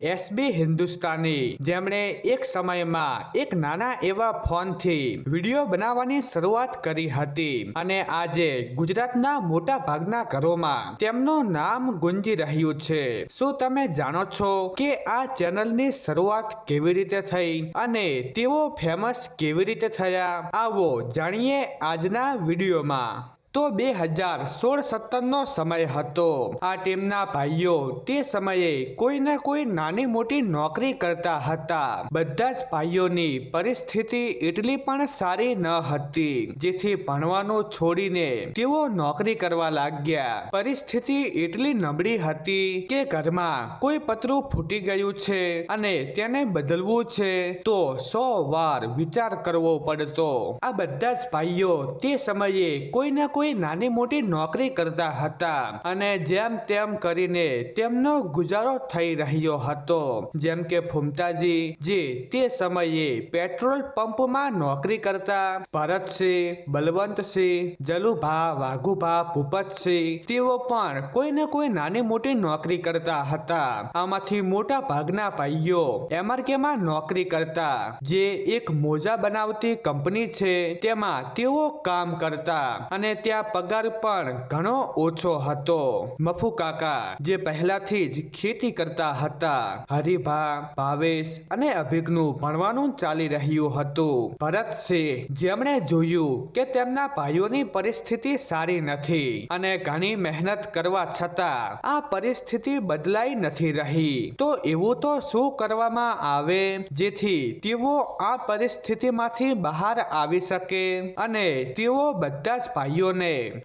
SB Hindustani. જેમણે એક સમયમાં એક નાના એવા ફોનથી વીડિયો બનાવવાની શરૂઆત કરી હતી અને આજે ગુજરાતના મોટા ભાગના ઘરોમાં તેમનું નામ ગુંજી રહ્યું છે. શું તમે જાણો છો કે આ ચેનલની શરૂઆત કેવી રીતે થઈ અને તેઓ ફેમસ કેવી રીતે થયા? આવો જાણીએ આજના વિડીયોમાં. તો બે હજાર સોળ સત્તરનો સમય હતો. આ ટીમના ભાઈઓ તે સમયે કોઈ ના કોઈ નાની મોટી નોકરી કરતા હતા. બધા જ ભાઈઓની પરિસ્થિતિ એટલી પણ સારી ન હતી, જેથી ભણવાનું છોડીને તેઓ નોકરી કરવા લાગ્યા. પરિસ્થિતિ એટલી નબળી હતી કે ઘરમાં કોઈ પતરું ફૂટી ગયું છે અને તેને બદલવું છે તો સો વાર વિચાર કરવો પડતો. આ બધા જ ભાઈઓ તે સમયે કોઈ ના કોઈ નાની મોટી નોકરી કરતા હતા. અને જેમ તેમ કરીને તેમનો ગુજારો થઈ રહ્યો હતો. જેમ કે ફુમતાજી, જે તે સમયે પેટ્રોલ પંપમાં નોકરી કરતા, ભરતસિંહ, બલવંતસિંહ, જલુભા, વાઘુભા, ભૂપતસિંહ, તેઓ પણ કોઈ ને કોઈ નાની મોટી નોકરી કરતા હતા. આમાંથી મોટા ભાગના ભાઈઓ એમઆરકેમાં નોકરી કરતા, જે એક મોજા બનાવતી કંપની છે, તેમાં તેઓ કામ કરતા. અને ત્યાં પગાર પણ ઘણો ઓછો હતો. મફુ કાકા, જે પહેલાથી જ ખેતી કરતા હતા, હરિભા, ભાવેશ અને અભિગનું ભણવાનું ચાલી રહ્યું હતું. ભરતસિંહ જેમણે જોયું કે તેમના ભાઈઓની પરિસ્થિતિ સારી નથી અને ઘણી મહેનત કરવા છતાં આ પરિસ્થિતિ બદલાઈ નથી રહી, તો એવું તો શું કરવામાં આવે જેથી તેઓ આ પરિસ્થિતિમાંથી બહાર આવી શકે અને તેઓ બધા જ ભાઈઓને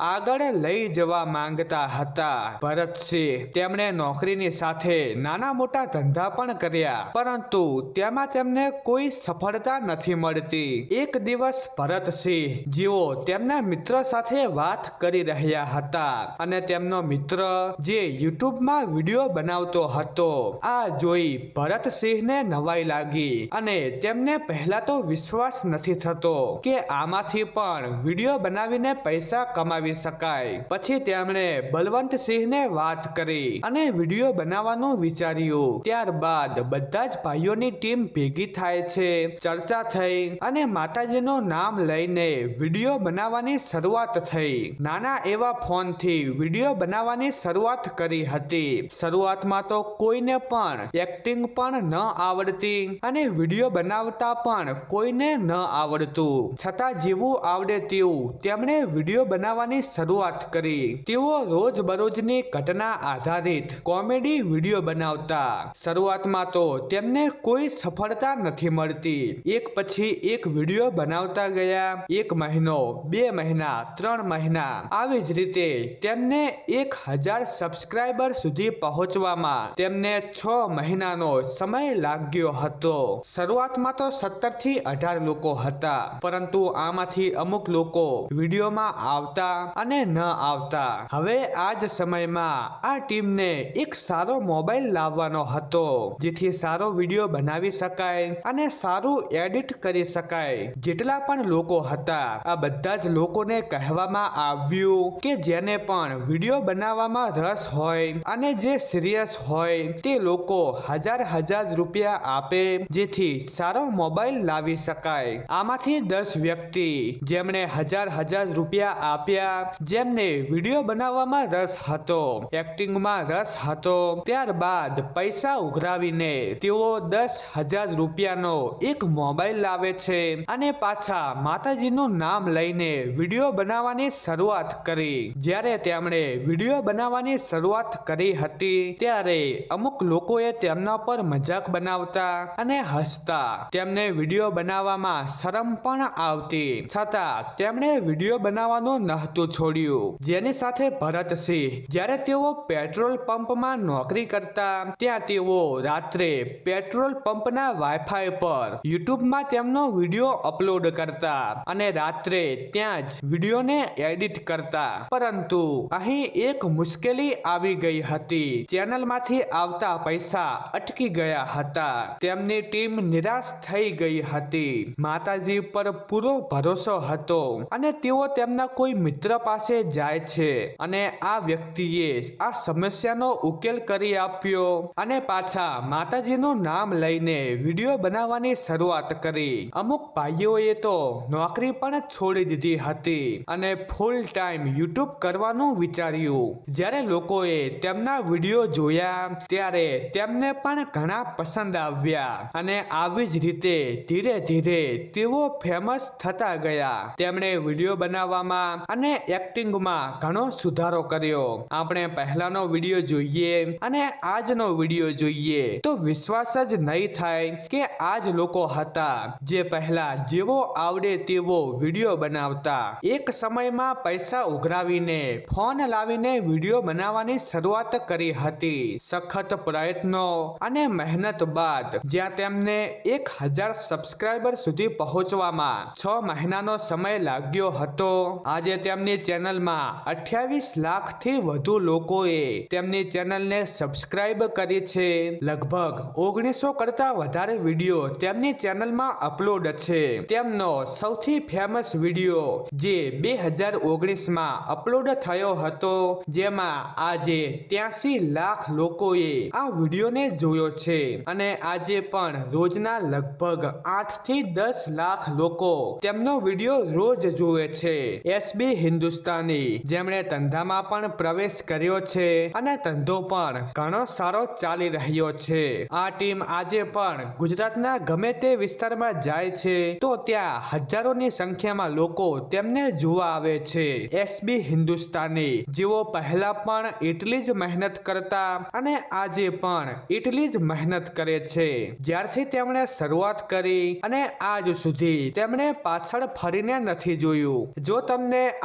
આગળ લઈ જવા માંગતા હતા. ભરતસિંહ તેમણે નોકરીની સાથે નાના મોટા ધંધા પણ કર્યા, પરંતુ તેમાં તેમને કોઈ સફળતા નથી મળતી. એક દિવસ ભરતસિંહ જેઓ તેમના મિત્ર સાથે વાત કરી રહ્યા હતા અને તેમનો મિત્ર જે યુટ્યુબમાં વીડિયો બનાવતો હતો, આ જોઈ ભરતસિંહને નવાઈ લાગી અને તેમને પહેલા તો વિશ્વાસ નથી થતો કે આમાંથી પણ વીડિયો બનાવીને પૈસા કમાવી શકાય. પછી તેમણે બલવંતસિંહને વાત કરી અને વીડિયો બનાવવાનું વિચાર્યું. ત્યારબાદ બધા જ ભાઈઓની ટીમ ભેગી થાય છે, ચર્ચા થઈ અને માતાજીનું નામ લઈને વીડિયો બનાવવાની શરૂઆત થઈ. નાના એવા ફોનથી વીડિયો બનાવવાની શરૂઆત કરી હતી. શરૂઆતમાં તો કોઈને પણ એક્ટિંગ પણ ન આવડતી અને વીડિયો બનાવતા પણ કોઈને ન આવડતું. છતાં જેવું આવડે તેવું તેમણે વીડિયો બનાવવાની શરૂઆત કરી. તેઓ રોજ બરોજની ઘટના આધારિત કોમેડી વીડિયો બનાવતા. શરૂઆતમાં તો તેમને કોઈ સફળતા નથી મળતી. એક પછી એક વીડિયો બનાવતા ગયા. એક મહિનો, બે મહિના, ત્રણ મહિના. આવી જ રીતે તેમને એક હજાર સબસ્ક્રાઈબર સુધી પહોંચવામાં તેમને છ મહિનાનો સમય લાગ્યો હતો. શરૂઆતમાં તો સત્તરથી અઢાર લોકો હતા. પરંતુ આમાંથી અમુક લોકો વિડીયોમાં આવતા અને ન આવતા. હવે આ જ સમયમાં આ ટીમને એક સારો મોબાઈલ લાવવાનો હતો, જેથી સારો વીડિયો બનાવી શકાય અને સારું એડિટ કરી શકાય. જેટલા પણ લોકો હતા, આ બધા જ લોકોને કહેવામાં આવ્યું કે જેને પણ વીડિયો બનાવવામાં રસ હોય અને જે સિરિયસ હોય, તે લોકો હજાર હજાર રૂપિયા આપે, જેથી સારો મોબાઈલ લાવી શકાય. આમાંથી દસ વ્યક્તિ, જેમણે હજાર હજાર રૂપિયા આપ્યા. જેમને વીડિયો બનાવવામાં રસ હતો, એક્ટિંગમાં રસ હતો. ત્યારબાદ પૈસા ઉઘરાવીને તેઓ દસ હજાર રૂપિયાનો એક મોબાઈલ લાવે છે અને પાછા માતાજીનું નામ લઈને વીડિયો બનાવવાની શરૂઆત કરી. જ્યારે તેમણે વીડિયો બનાવવાની શરૂઆત કરી હતી, ત્યારે અમુક લોકોએ તેમના પર મજાક બનાવતા અને હસતા. તેમને વીડિયો બનાવવામાં શરમ પણ આવતી. છતાં તેમણે વીડિયો બનાવવાનું નહોતું છોડ્યું. જેની સાથે ભરતસિંહ જ્યારે તેઓ પેટ્રોલ પંપમાં નોકરી કરતા, ત્યાં તેઓ રાત્રે પેટ્રોલ પંપના વાઈફાઈ પર યુટ્યુબમાં તેમનો વીડિયો અપલોડ કરતા અને રાત્રે ત્યાં જ વિડીયોને એડિટ કરતા. પરંતુ અહીં એક મુશ્કેલી આવી ગઈ હતી. ચેનલમાંથી આવતા પૈસા અટકી ગયા હતા. તેમની ટીમ નિરાશ થઈ ગઈ હતી. માતાજી પર પૂરો ભરોસો હતો અને તેઓ તેમના કોઈ કોઈ મિત્ર પાસે જાય છે અને આ વ્યક્તિએ આ સમસ્યાનો ઉકેલ કરી આપ્યો અને પાછા માતાજીનું નામ લઈને વીડિયો બનાવવાની શરૂઆત કરી. અમુક ભાઈઓએ તો નોકરી પણ છોડી દીધી હતી અને ફૂલ ટાઈમ યુટ્યુબ કરવાનું વિચાર્યું. જ્યારે લોકોએ તેમના વીડિયો જોયા, ત્યારે તેમને પણ ઘણા પસંદ આવ્યા અને આવી જ રીતે ધીરે ધીરે તેઓ ફેમસ થતા ગયા. તેમણે વીડિયો બનાવવામાં અને એક્ટિંગમાં ઘણો સુધારો કર્યો. આપણે પહેલાનો વીડિયો જોઈએ અને આજનો વીડિયો જોઈએ તો વિશ્વાસ જ નહીં થાય કે આજ લોકો હતા જે પહેલા જેવો આવડે તેવો વીડિયો બનાવતા. એક સમયમાં પૈસા ઉઘરાવીને, ફોન લાવીને વીડિયો બનાવવાની શરૂઆત કરી હતી. સખત પ્રયત્નો અને મહેનત બાદ જ્યાં તેમને એક હજાર સબસ્ક્રાઇબર સુધી પહોંચવામાં છ મહિનાનો સમય લાગ્યો હતો આજે તેમની ચેનલમાં અઠ્યાવીસ લાખથી વધુ લોકોએ તેમની ચેનલને સબસ્ક્રાઇબ કરી છે. લગભગ ઓગણીસો કરતા વધારે વીડિયો તેમની ચેનલમાં અપલોડ છે. તેમનો સૌથી ફેમસ વીડિયો જે બે હજાર ઓગણીસમાં અપલોડ થયો હતો, જેમાં આજે ત્યાસી લાખ લોકોએ આ વિડીયોને જોયો છે. અને આજે પણ રોજના લગભગ આઠથી દસ લાખ લોકો તેમનો વીડિયો રોજ જોવે છે. એસબી હિન્દુસ્તાની, જેમણે ધંધામાં પણ પ્રવેશ કર્યો છે અને ધંધો પણ ઘણો સારો ચાલી રહ્યો છે. આ ટીમ આજે પણ ગુજરાતના ગમે તે વિસ્તારમાં જાય છે, તો ત્યાં હજારોની સંખ્યામાં લોકો તેમને જોવા આવે છે. એસબી હિન્દુસ્તાની, જેઓ પહેલા પણ એટલી જ મહેનત કરતા અને આજે પણ એટલી જ મહેનત કરે છે. જ્યારથી તેમણે શરૂઆત કરી અને આજ સુધી તેમણે પાછળ ફરીને નથી જોયું. જો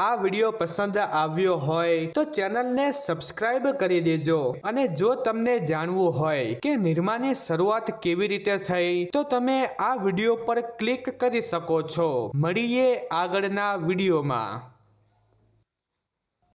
આ વીડિયો પસંદ આવ્યો હોય તો ચેનલને સબસ્ક્રાઇબ કરી દેજો. અને જો તમને જાણવું હોય કે નિર્માની શરૂઆત કેવી રીતે થઈ, તો તમે આ વીડિયો પર ક્લિક કરી શકો છો. મળીએ આગળના વિડીયોમાં.